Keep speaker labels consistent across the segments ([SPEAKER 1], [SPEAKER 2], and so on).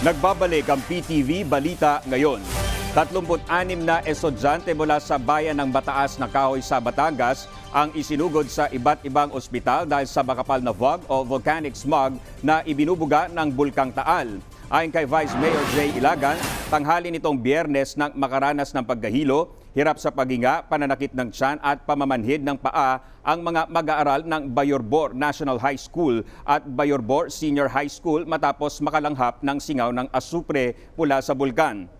[SPEAKER 1] Nagbabalik ang PTV Balita ngayon. 36 na estudyante mula sa bayan ng Bataas na Kahoy sa Batangas ang isinugod sa iba't ibang ospital dahil sa makapal na fog o volcanic smog na ibinubuga ng Bulkang Taal. Ayon kay Vice Mayor Jay Ilagan, tanghali nitong biyernes nang makaranas ng pagkahilo, hirap sa paghinga, pananakit ng tiyan at pamamanhid ng paa ang mga mag-aaral ng Bayorbor National High School at Bayorbor Senior High School matapos makalanghap ng singaw ng asupre mula sa bulkan.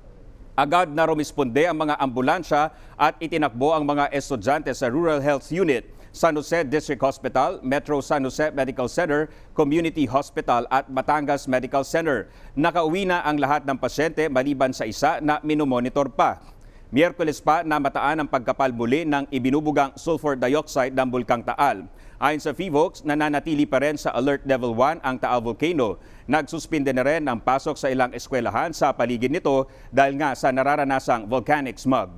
[SPEAKER 1] Agad na rumisponde ang mga ambulansya at itinakbo ang mga estudyante sa Rural Health Unit, San Jose District Hospital, Metro San Jose Medical Center, Community Hospital at Batangas Medical Center. Nakauwi na ang lahat ng pasyente maliban sa isa na minomonitor pa. Miyerkules pa namataan ang pagkapal muli ng ibinubugang sulfur dioxide ng Bulkang Taal. Ayon sa FIVOX, nananatili pa rin sa Alert Level 1 ang Taal Volcano. Nagsuspinde na rin ang pasok sa ilang eskwelahan sa paligid nito dahil nga sa nararanasang volcanic smog.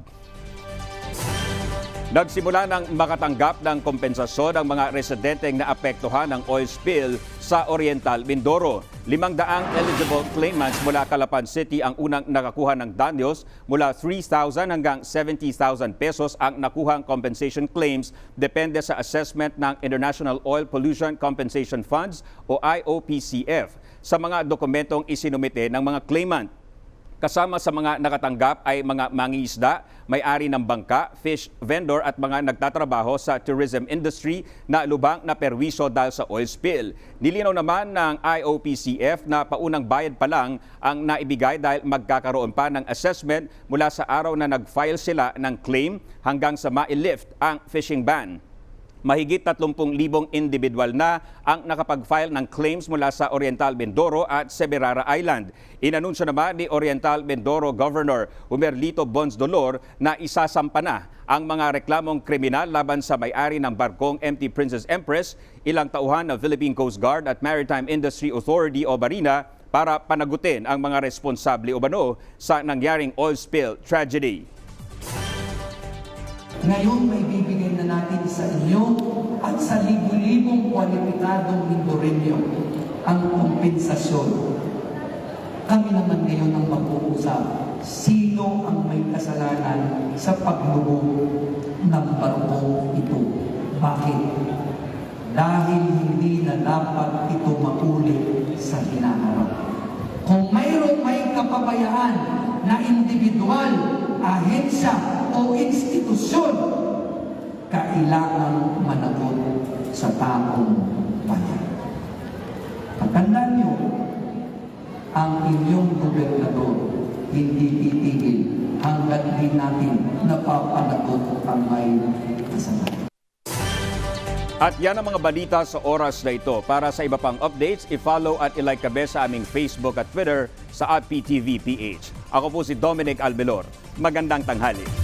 [SPEAKER 1] Nagsimula ng makatanggap ng kompensasyon ang mga residenteng naapektuhan ng oil spill sa Oriental Mindoro. Limang daang eligible claimants mula Calapan City ang unang nakakuha ng danyos mula 3,000 hanggang 70,000 pesos ang nakuhang compensation claims depende sa assessment ng International Oil Pollution Compensation Funds o IOPCF sa mga dokumentong isinumite ng mga claimant. Kasama sa mga nakatanggap ay mga mangingisda, may-ari ng bangka, fish vendor at mga nagtatrabaho sa tourism industry na lubang na perwisyo dahil sa oil spill. Nilinaw naman ng IOPCF na paunang bayad pa lang ang naibigay dahil magkakaroon pa ng assessment mula sa araw na nag-file sila ng claim hanggang sa ma-lift ang fishing ban. Mahigit 30,000 individual na ang nakapag-file ng claims mula sa Oriental Mindoro at Semirara Island. Inanunsyo naman ni Oriental Mindoro Governor Humerlito Bons Dolor na isasampa na ang mga reklamong kriminal laban sa may-ari ng barkong MT Princess Empress, ilang tauhan ng Philippine Coast Guard at Maritime Industry Authority o Marina para panagutin ang mga responsable umano sa nangyaring oil spill tragedy.
[SPEAKER 2] Ngayon may bibigay na natin sa inyo at sa libu-libong kwalipikadong Mindoreño ang kompensasyon. Kami naman ngayon ang mag-uusap. Sino ang may kasalanan sa paglubog ng barkong ito? Bakit? Dahil hindi na dapat ito makulit sa hinaharap. Kung mayroon may kapabayaan na individual, ahensya o kailangan managot sa taong bayan. Pagkandaan niyo, ang inyong gobernador hindi titigil hanggat di natin napapanagot ang may kasalanan.
[SPEAKER 1] At yan ang mga balita sa oras na ito. Para sa iba pang updates, i-follow at i-like kami sa aming Facebook at Twitter sa at PTVPH. Ako po si Dominic Albelor. Magandang tanghali.